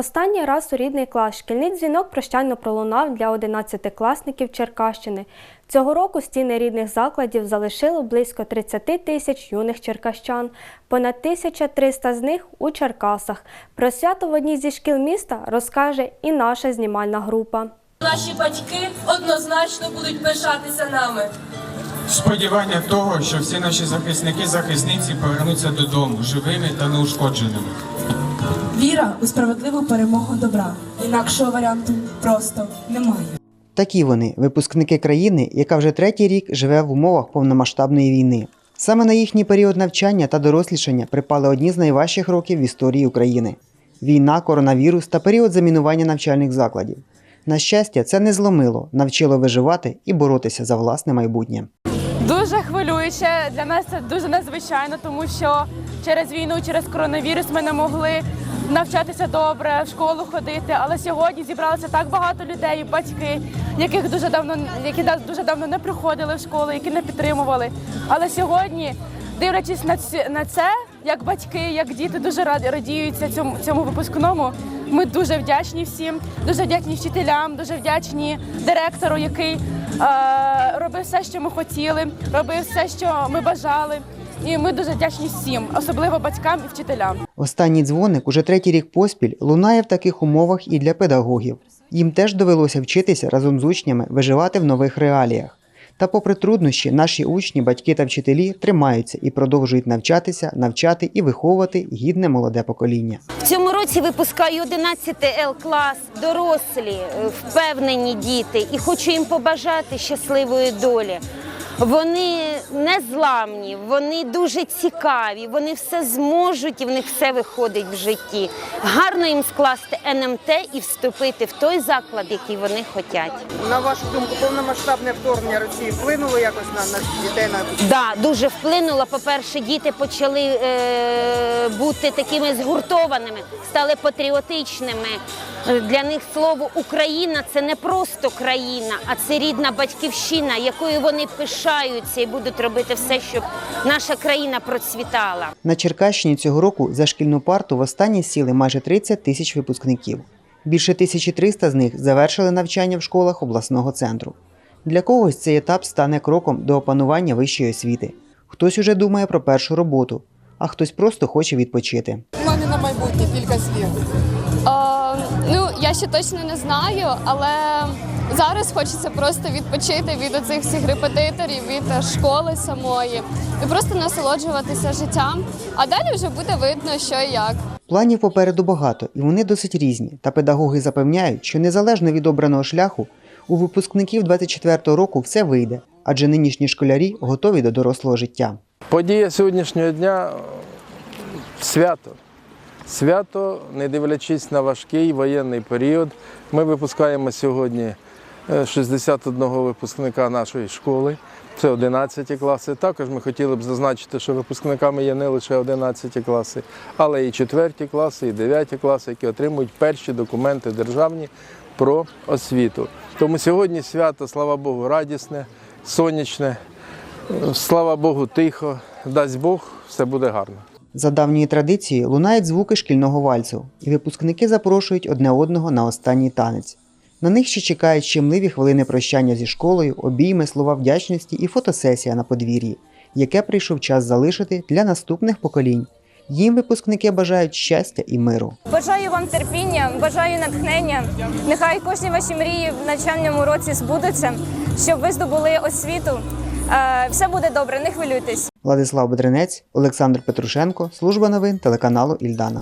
Останній раз у рідний клас шкільний дзвінок прощально пролунав для 11-класників Черкащини. Цього року стіни рідних закладів залишило близько 30 тисяч юних черкащан. Понад 1300 з них у Черкасах. Про свято в одній зі шкіл міста розкаже і наша знімальна група. Наші батьки однозначно будуть пишатися нами. Сподівання того, що всі наші захисники захисниці повернуться додому живими та неушкодженими. Віра у справедливу перемогу добра. Інакшого варіанту просто немає. Такі вони випускники країни, яка вже третій рік живе в умовах повномасштабної війни. Саме на їхній період навчання та дорослішання припали одні з найважчих років в історії України: війна, коронавірус та період замінування навчальних закладів. На щастя, це не зломило, навчило виживати і боротися за власне майбутнє. Дуже хвилююче. Для нас це дуже незвичайно, тому що через війну, через коронавірус ми не могли навчатися добре, в школу ходити. Але сьогодні зібралося так багато людей, батьки, яких дуже давно які дуже давно не приходили в школу, які не підтримували. Але сьогодні, дивлячись на на це, як батьки, як діти дуже раді радіються цьому цьому випускному. Ми дуже вдячні всім, дуже вдячні вчителям, дуже вдячні директору, який е, робив все, що ми хотіли, робив все, що ми бажали. І ми дуже вдячні всім, особливо батькам і вчителям. Останній дзвоник уже третій рік поспіль лунає в таких умовах і для педагогів. Їм теж довелося вчитися разом з учнями виживати в нових реаліях. Та, попри труднощі, наші учні, батьки та вчителі тримаються і продовжують навчатися, навчати і виховувати гідне молоде покоління. В цьому році випускаю 11 Л клас, дорослі, е, впевнені діти, і хочу їм побажати щасливої долі. Вони незламні, вони дуже цікаві, вони все зможуть і в них все виходить в житті. Гарно їм скласти НМТ і вступити в той заклад, який вони хочуть. На вашу думку, повномасштабне вторгнення Росії вплинуло якось на, на дітей на Да, дуже вплинуло. По-перше, діти почали е, бути такими згуртованими, стали патріотичними. Е, Для них слово Україна це не просто країна, а це рідна батьківщина, якою вони пишаються і будуть робити все, щоб наша країна процвітала. На Черкащині цього року за шкільну парту востаннє сіли майже 30 тисяч випускників. Більше 1300 з них завершили навчання в школах обласного центру. Для когось цей етап стане кроком до опанування вищої освіти. Хтось уже думає про першу роботу, а хтось просто хоче відпочити. плани на майбутнє, кілька слів. Ну, я ще точно не знаю, але зараз хочеться просто відпочити від оцих всіх репетиторів, від е, школи самої і просто насолоджуватися життям. А далі вже буде видно, що і як. Планів попереду багато, і вони досить різні. Та педагоги запевняють, що незалежно від обраного шляху, у випускників 24-го року все вийде, адже нинішні школярі готові до дорослого життя. Подія сьогоднішнього дня свято. Свято, не дивлячись на важкий воєнний період. Ми випускаємо сьогодні е, 61 випускника нашої школи. Це 11 класи. Також ми хотіли б зазначити, що випускниками є не лише 11 класи, але і 4 класи, і 9 класи, які отримують перші документи державні про освіту. Тому сьогодні свято, слава Богу, радісне, сонячне, е, слава Богу, тихо. Дасть Бог, все буде гарно. За давньою традицією лунають звуки шкільного вальсу, і випускники запрошують одне одного на останній танець. На них ще чекають щемливі хвилини прощання зі школою, обійми, слова вдячності і фотосесія на подвір'ї, яке прийшов час залишити для наступних поколінь. Їм випускники бажають щастя і миру. Бажаю вам терпіння, бажаю натхнення. Нехай кожні ваші мрії в навчальному році збудуться, щоб ви здобули освіту. Е, Все буде добре, не хвилюйтесь. Владислав Бедренець, Олександр Петрушенко, служба новин телеканалу Ільдана.